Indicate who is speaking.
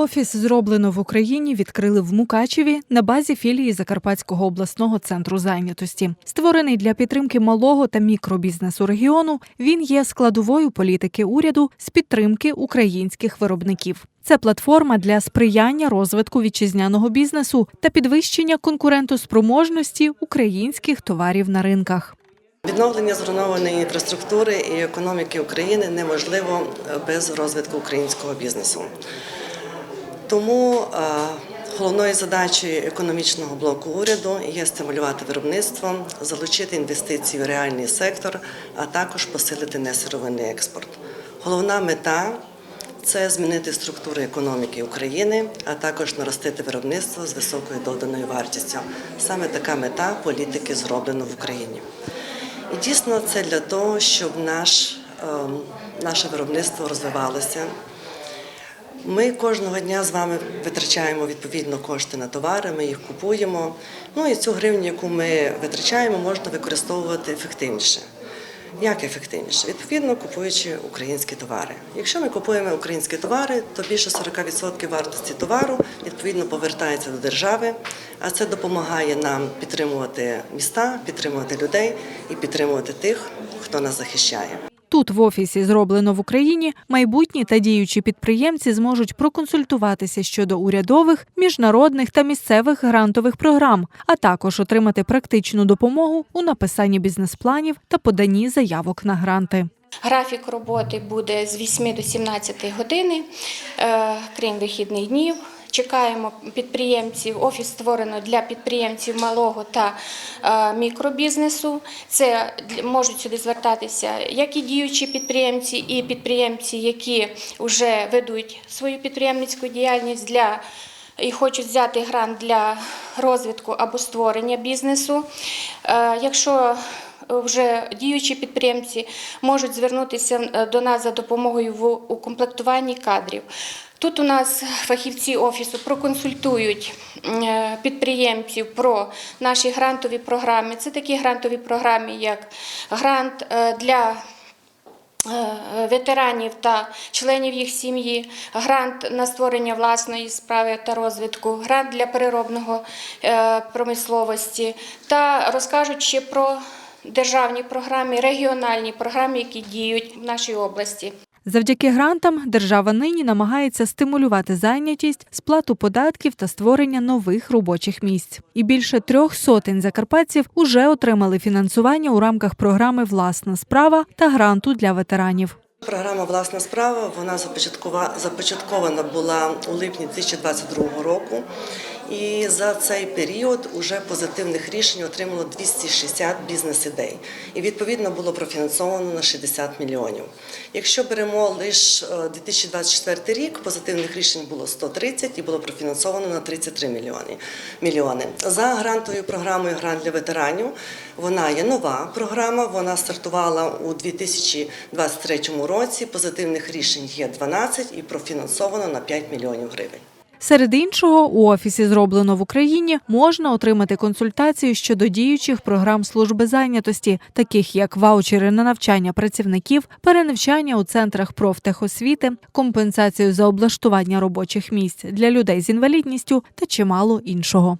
Speaker 1: Офіс зроблено в Україні відкрили в Мукачеві на базі філії Закарпатського обласного центру зайнятості. Створений для підтримки малого та мікробізнесу регіону, він є складовою політики уряду з підтримки українських виробників. Це платформа для сприяння розвитку вітчизняного бізнесу та підвищення конкурентоспроможності українських товарів на ринках.
Speaker 2: Відновлення зруйнованої інфраструктури і економіки України неможливо без розвитку українського бізнесу. Тому е, головною задачею економічного блоку уряду є стимулювати виробництво, залучити інвестиції в реальний сектор, а також посилити несировинний експорт. Головна мета це змінити структуру економіки України, а також наростити виробництво з високою доданою вартістю. Саме така мета політики зроблено в Україні. І дійсно це для того, щоб наш, ем, наше виробництво розвивалося. Ми кожного дня з вами витрачаємо відповідно кошти на товари, ми їх купуємо. Ну і цю гривню, яку ми витрачаємо, можна використовувати ефективніше. Як ефективніше? Відповідно, купуючи українські товари. Якщо ми купуємо українські товари, то більше 40% вартості товару відповідно повертається до держави, а це допомагає нам підтримувати міста, підтримувати людей і підтримувати тих, хто нас захищає.
Speaker 1: Тут в офісі зроблено в Україні майбутні та діючі підприємці зможуть проконсультуватися щодо урядових, міжнародних та місцевих грантових програм, а також отримати практичну допомогу у написанні бізнес-планів та поданні заявок на гранти.
Speaker 3: Графік роботи буде з 8 до 17 години, е, крім вихідних днів. Чекаємо підприємців. Офіс створено для підприємців малого та е, мікробізнесу. Це можуть сюди звертатися як і діючі підприємці, і підприємці, які вже ведуть свою підприємницьку діяльність для і хочуть взяти грант для розвитку або створення бізнесу. Е, Якщо вже діючі підприємці можуть звернутися е, до нас за допомогою в укомплектуванні кадрів. Тут у нас фахівці офісу проконсультують е, підприємців про наші грантові програми. Це такі грантові програми, як грант е, для ветеранів та членів їх сім'ї, грант на створення власної справи та розвитку, грант для переробного промисловості та розкажуть ще про державні програми, регіональні програми, які діють в нашій області.
Speaker 1: Завдяки грантам держава нині намагається стимулювати зайнятість, сплату податків та створення нових робочих місць. І більше трьох сотень закарпатців уже отримали фінансування у рамках програми Власна справа та гранту для ветеранів.
Speaker 2: Програма Власна справа вона започаткова- започаткована була у липні 2022 року. І за цей період уже позитивних рішень отримало 260 бізнес-ідей. І відповідно було профінансовано на 60 мільйонів. Якщо беремо лише 2024 рік, позитивних рішень було 130 і було профінансовано на 33 мільйони. мільйони. За грантовою програмою Грант для ветеранів вона є нова програма. Вона стартувала у 2023 році. Позитивних рішень є 12 і профінансовано на 5 мільйонів гривень.
Speaker 1: Серед іншого, у офісі зроблено в Україні можна отримати консультацію щодо діючих програм служби зайнятості, таких як ваучери на навчання працівників, перенавчання у центрах профтехосвіти, компенсацію за облаштування робочих місць для людей з інвалідністю та чимало іншого.